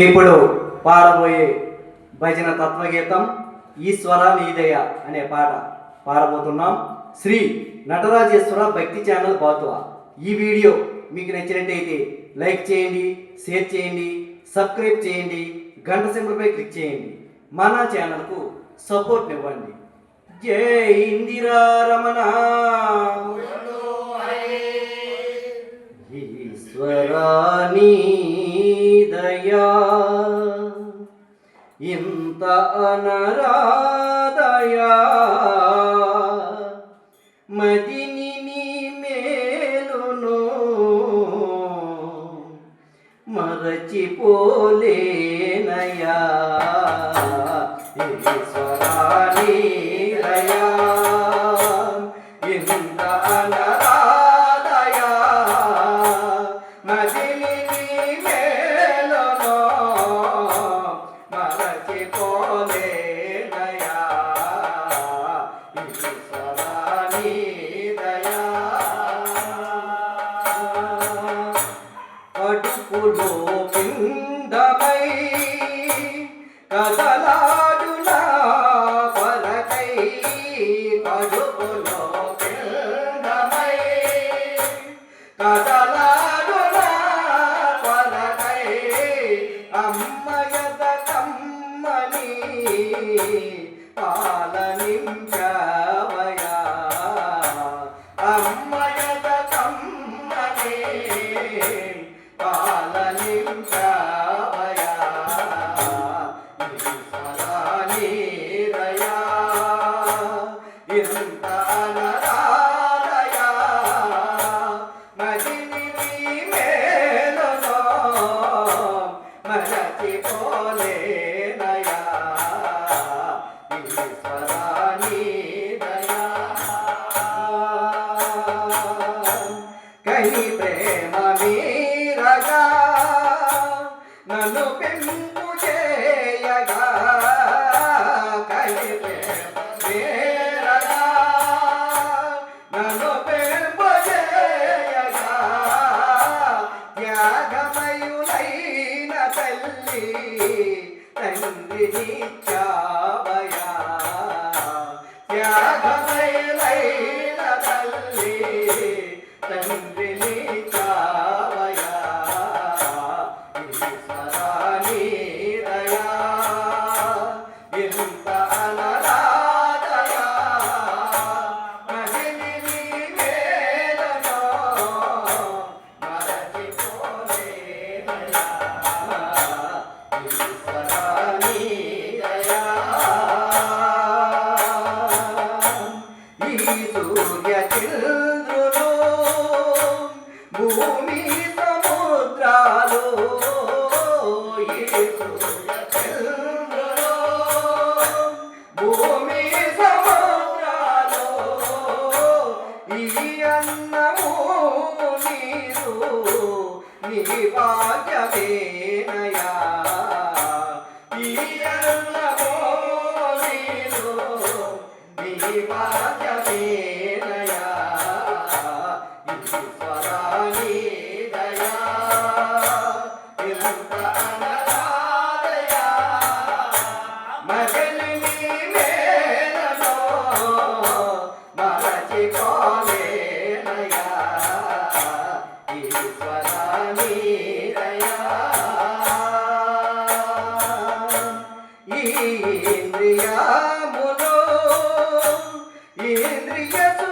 ఇప్పుడు పాడబోయే భజన తత్వగీతం ఈశ్వర నీదయ అనే పాట పాడబోతున్నాం శ్రీ నటరాజేశ్వర భక్తి ఛానల్ బాతువా. ఈ వీడియో మీకు నచ్చినట్టయితే లైక్ చేయండి షేర్ చేయండి సబ్స్క్రైబ్ చేయండి గంట సింబల్పై క్లిక్ చేయండి. మన ఛానల్కు సపోర్ట్ ఇవ్వండి. జై ఇందిరా రమణ. ఈశ్వరాని దయా ఇంత అనరాదయా మదిని నీ మేలును మరచిపోలేనయా ఈశ్వరాని దయా ఇంత అనరా కదలాడునా? పరకై కడుపులో పిండమై కదలాడునా? పరకై అమ్మయద కమ్మని పాలనించవయా నన్ను పెంపు చేయగా కని నన్ను పెంపు చేయగా త్యాగమయులైన తల్లి తండ్రిని చావయా త్యాగమయులైన భూమి సముద్రాలు ఈ సూర్య భూమి సముద్రాలు ఈ అన్నము నీరు నీ ఈ అన్నము నీరు Indriya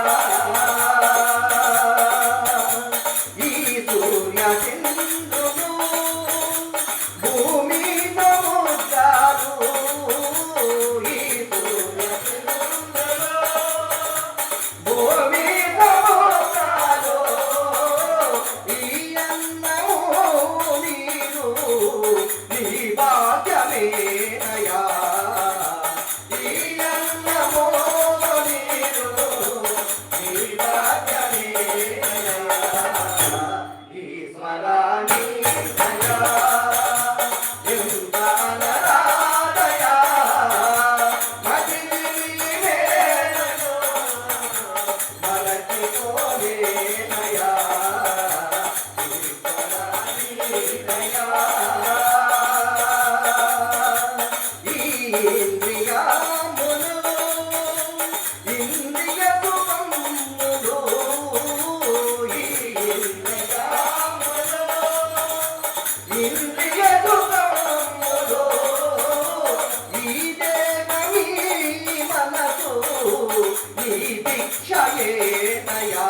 దయా ఈ my yard.